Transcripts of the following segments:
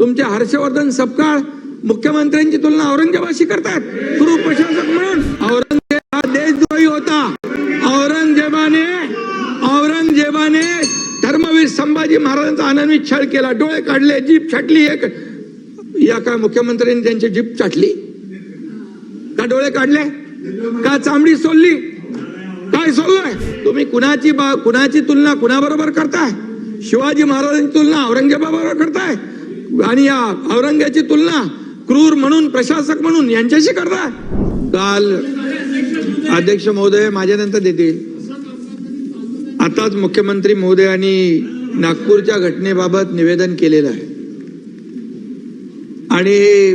तुमचे हर्षवर्धन सपकाळ मुख्यमंत्र्यांची तुलना औरंगजेबाशी करतात. पूर्व प्रशासक म्हणून औरंगजेब हा देशद्रोही होता. औरंगजेबाने औरंगजेबाने धर्मवीर संभाजी महाराजांचा आनंदी छळ केला. डोळे काढले जीप छाटली एक या काय मुख्यमंत्र्यांनी त्यांची जीप छाटली? का डोळे काढले? का चांबडी सोडली काय सोडलंय तुम्ही कुणाची बा कुणाची तुलना कुणाबरोबर करताय? शिवाजी महाराजांची तुलना औरंगजेबाबरोबर करताय? आणि या औरंग्याची तुलना क्रूर म्हणून प्रशासक म्हणून यांच्याशी करणार काल अध्यक्ष महोदय माझ्यानंतर देतील. आताच मुख्यमंत्री महोदयांनी नागपूरच्या घटनेबाबत निवेदन केलेलं आहे. आणि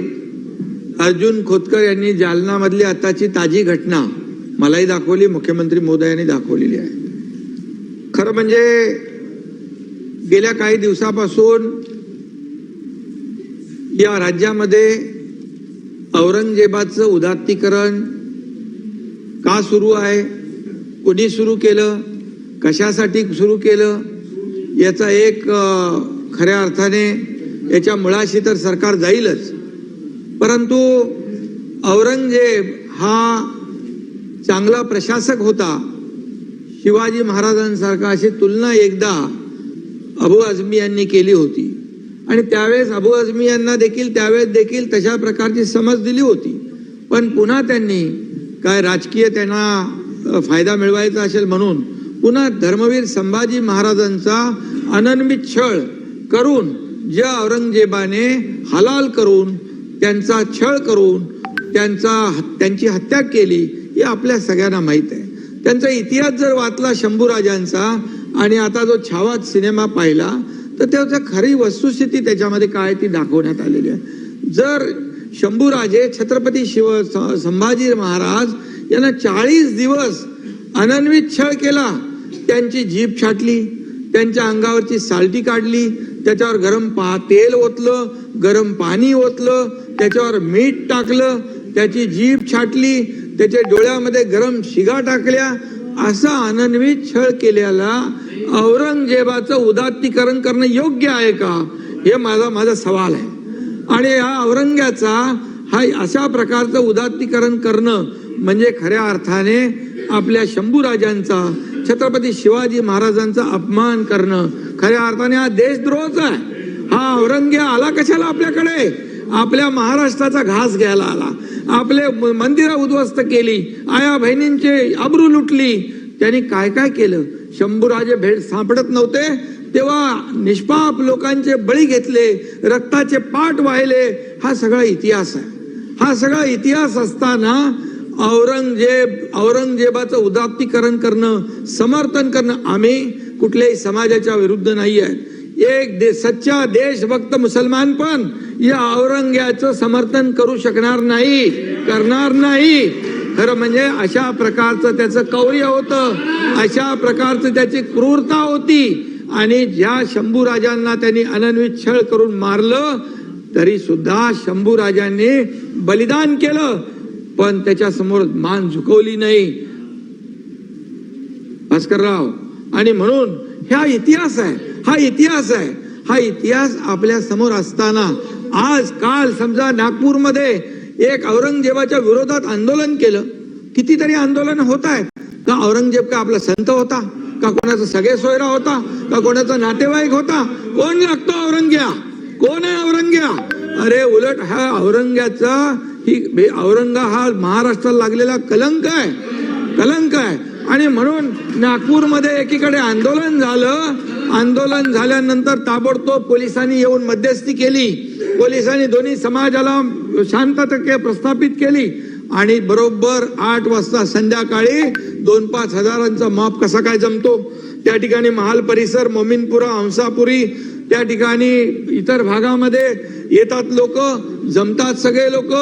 अर्जुन खोतकर यांनी जालनामधली आताची ताजी घटना मलाही दाखवली मुख्यमंत्री महोदयांनी दाखवलेली आहे. खरं म्हणजे गेल्या काही दिवसापासून या राज्यामध्ये औरंगजेबाचं उदात्तीकरण का सुरू आहे? कोणी सुरू केलं? कशासाठी सुरू केलं? याचा एक खऱ्या अर्थाने याच्या मुळाशी तर सरकार जाईलच. परंतु औरंगजेब हा चांगला प्रशासक होता. शिवाजी महाराजांसारखा अशी तुलना एकदा अबू आझमी यांनी केली होती. आणि त्यावेळेस अबू आझमी यांना देखील त्यावेळेस देखील तशा प्रकारची समज दिली होती. पण पुन्हा त्यांनी काय राजकीय त्यांना फायदा मिळवायचा असेल म्हणून पुन्हा धर्मवीर संभाजी महाराजांचा अनन्वित छळ करून ज्या औरंगजेबाने हलाल करून त्यांचा छळ करून त्यांचा त्यांची हत्या केली हे आपल्या सगळ्यांना माहीत आहे. त्यांचा इतिहास जर वाचला शंभूराजांचा आणि आता जो छावा सिनेमा पाहिला तर त्याचा खरी वस्तुस्थिती त्याच्यामध्ये काय ती दाखवण्यात आलेली आहे. जर शंभूराजे छत्रपती शिव संभाजी महाराज यांना चाळीस दिवस अनन्वित छळ केला त्यांची जीभ छाटली त्यांच्या अंगावरची सालटी काढली त्याच्यावर गरम पा तेल ओतलं गरम पाणी ओतलं त्याच्यावर मीठ टाकलं त्याची जीभ छाटली त्याच्या डोळ्यामध्ये गरम शिगा टाकल्या असा अनन्वित छळ केलेला औरंगजेबाचं उदात्तीकरण करणं योग्य आहे का? हे माझा माझा सवाल आहे. आणि या औरंग्याचा हा अशा प्रकारचं उदात्तीकरण करणं म्हणजे खऱ्या अर्थाने आपल्या शंभूराजांचा छत्रपती शिवाजी महाराजांचा अपमान करणं खऱ्या अर्थाने हा देशद्रोहच आहे. हा औरंग्या आला कशाला आपल्याकडे? आपल्या महाराष्ट्राचा घास घ्यायला आला. आपले मंदिरं उद्ध्वस्त केली. आया बहिणींचे अब्रू लुटली. त्यांनी काय काय केलं? शंभूराजे भेट सापडत नव्हते. तेव्हा निष्पाप लोकांचे बळी घेतले रक्ताचे पाठ वाहिले. हा सगळा इतिहास आहे. हा सगळा इतिहास असताना औरंगजेब औरंगजेबाचं उदात्तीकरण करणं समर्थन करणं आम्ही कुठल्याही समाजाच्या विरुद्ध नाही आहे. एक दे सच्चा देशभक्त मुसलमान पण या औरंग्याचं समर्थन करू शकणार नाही करणार नाही. खरं म्हणजे अशा प्रकारचं त्याचं कौर्य होतं अशा प्रकारचं त्याची क्रूरता होती. आणि ज्या शंभूराजांना त्यांनी अनन्वित छळ करून मारलं तरी सुद्धा शंभूराजांनी बलिदान केलं. पण त्याच्यासमोर मान झुकवली नाही. भास्करराव आणि म्हणून ह्या इतिहास आहे हा इतिहास आहे. हा इतिहास आपल्यासमोर असताना आज काल समजा नागपूरमध्ये एक औरंगजेबाच्या विरोधात आंदोलन केलं. कितीतरी आंदोलन होत आहेत का औरंगजेब का आपला संत होता? का कोणाचा सगळे सोयरा होता? का कोणाचा नातेवाईक होता? कोण लागतो औरंग्या? कोण आहे औरंग्या? अरे उलट हा औरंग्याचा ही औरंगा हा महाराष्ट्राला लागलेला कलंक आहे. कलंक आहे. आणि म्हणून नागपूरमध्ये एकीकडे आंदोलन झालं. आंदोलन झाल्यानंतर ताबडतोब पोलिसांनी येऊन मध्यस्थी केली. पोलिसांनी दोन्ही समाजाला शांतता प्रस्थापित केली आणि बरोबर आठ वाजता संध्याकाळी दोन पाच हजारांचा माप कसा काय जमतो? त्या ठिकाणी महाल परिसर मोमिनपुरा हंसापुरी त्या ठिकाणी इतर भागामध्ये येतात लोक जमतात सगळे लोक.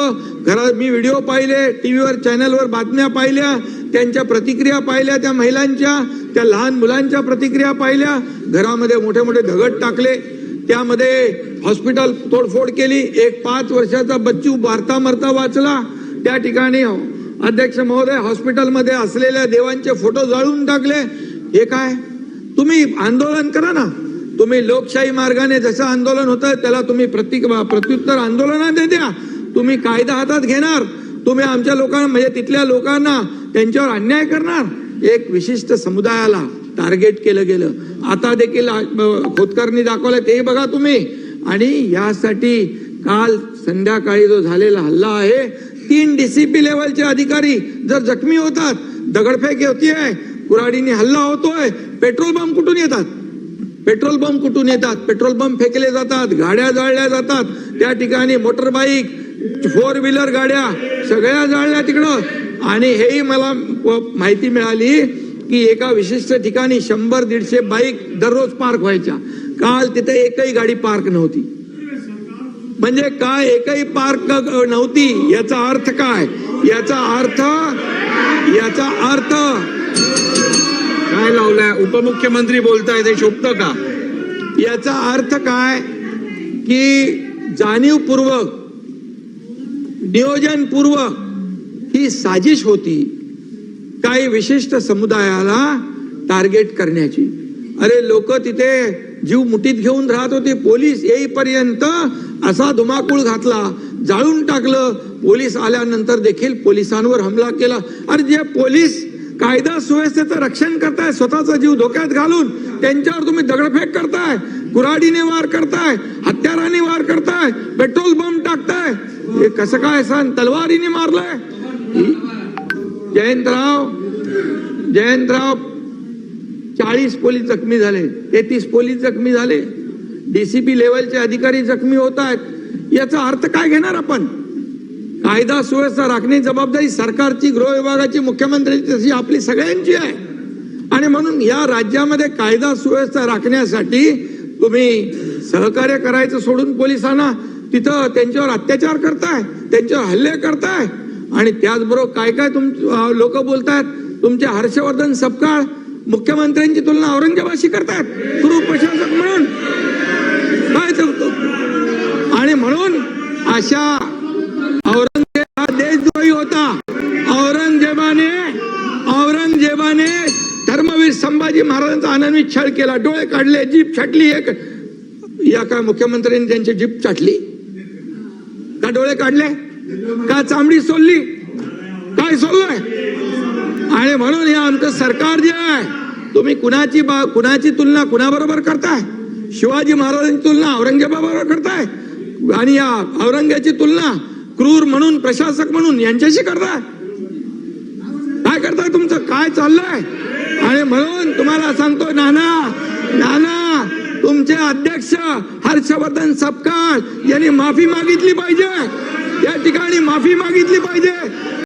घरात मी व्हिडिओ पाहिले टीव्हीवर चॅनलवर बातम्या पाहिल्या त्यांच्या प्रतिक्रिया पाहिल्या त्या महिलांच्या त्या लहान मुलांच्या प्रतिक्रिया पाहिल्या. घरामध्ये मोठे मोठे दगड टाकले. त्यामध्ये हॉस्पिटल तोडफोड केली. एक पाच वर्षाचा बच्चू मारता मरता वाचला. त्या ठिकाणी अध्यक्ष महोदय हॉस्पिटलमध्ये असलेल्या देवांचे फोटो जाळून टाकले. हे काय? तुम्ही आंदोलन करा ना. तुम्ही लोकशाही मार्गाने जसं आंदोलन होतं त्याला तुम्ही प्रतिक प्रत्युत्तर आंदोलनात द्या. तुम्ही कायदा हातात घेणार. तुम्ही आमच्या लोकांना म्हणजे तिथल्या लोकांना त्यांच्यावर अन्याय करणार. एक विशिष्ट समुदायाला टार्गेट केलं गेलं. आता देखील आ- खोतकरनी दाखवलं ते बघा तुम्ही. आणि यासाठी काल संध्याकाळी जो झालेला हल्ला आहे तीन डीसीपी लेवलचे अधिकारी जर जखमी होतात दगडफेक होतीये कुराडीने हल्ला होतोय पेट्रोल पंप कुठून येतात? पेट्रोल पंप कुठून येतात? पेट्रोल बॉम्ब फेकले जातात गाड्या जाळल्या जातात त्या ठिकाणी मोटर बाईक फोर व्हीलर गाड्या सगळ्या जाळल्या तिकडं. आणि हेही मला माहिती मिळाली की एका विशिष्ट ठिकाणी शंभर दीडशे बाईक दररोज पार्क व्हायच्या. काल तिथे एकही गाडी पार्क नव्हती. म्हणजे काय एकही पार्क नव्हती याचा अर्थ काय? याचा अर्थ याचा अर्थ काय लावलाय? उपमुख्यमंत्री बोलताय ते शोभतं का? याचा अर्थ काय? की जाणीवपूर्वक नियोजनपूर्वक ही साजिश होती काही विशिष्ट समुदायाला टार्गेट करण्याची. अरे लोक तिथे जीव मुठीत घेऊन राहत होते पोलीस येईपर्यंत असा धुमाकूळ घातला जाळून टाकलं. पोलीस आल्यानंतर देखील पोलिसांवर हमला केला. अरे जे पोलीस कायदा सुव्यवस्थेचं रक्षण करताय स्वतःचा जीव धोक्यात घालून त्यांच्यावर तुम्ही दगडफेक करताय कुऱ्हाडीने वार करताय हत्याराने वार करताय पेट्रोल बॉम्ब टाकताय. हे कसं काय सांग तलवारीने मारलंय? जयंतराव जयंतराव चाळीस पोलीस जखमी झाले तेहतीस पोलीस जखमी झाले. डीसीपी लेवलचे अधिकारी जखमी होत आहेत. याचा अर्थ काय घेणार आपण? कायदा सुव्यवस्था राखणे जबाबदारी सरकारची गृह विभागाची मुख्यमंत्र्यांची तशी आपली सगळ्यांची आहे. आणि म्हणून या राज्यामध्ये कायदा सुव्यवस्था राखण्यासाठी तुम्ही सहकार्य करायचं सोडून पोलिसांना तिथं त्यांच्यावर अत्याचार करताय त्यांच्यावर हल्ले करताय. आणि त्याचबरोबर काय काय तुम लोक बोलतायत? तुमचे हर्षवर्धन सपकाळ मुख्यमंत्र्यांची तुलना औरंगजेबाशी करतात. पूर्व प्रशासक म्हणून. काय आणि म्हणून अशा औरंगजेब हा देशद्रोही होता. औरंगजेबाने औरंगजेबाने धर्मवीर संभाजी महाराजांचा अनन्वित छळ केला. डोळे काढले जीप छाटली एक या काय मुख्यमंत्र्यांनी त्यांची जीप छाटली? का डोळे काढले? का चांबडी सोडली काय सोडलंय आणि म्हणून हे आमचं सरकार जे आहे तुम्ही कुणाची बा कुणाची तुलना कुणाबरोबर करताय? शिवाजी महाराजांची तुलना औरंगजेबाबरोबर करताय? आणि या औरंग्याची तुलना क्रूर म्हणून प्रशासक म्हणून यांच्याशी करताय? काय करताय तुमचं? काय चाललंय? आणि म्हणून तुम्हाला सांगतो नाना नाना तुमचे अध्यक्ष हर्षवर्धन सपकाळ यांनी माफी मागितली पाहिजे. या ठिकाणी माफी मागितली पाहिजे.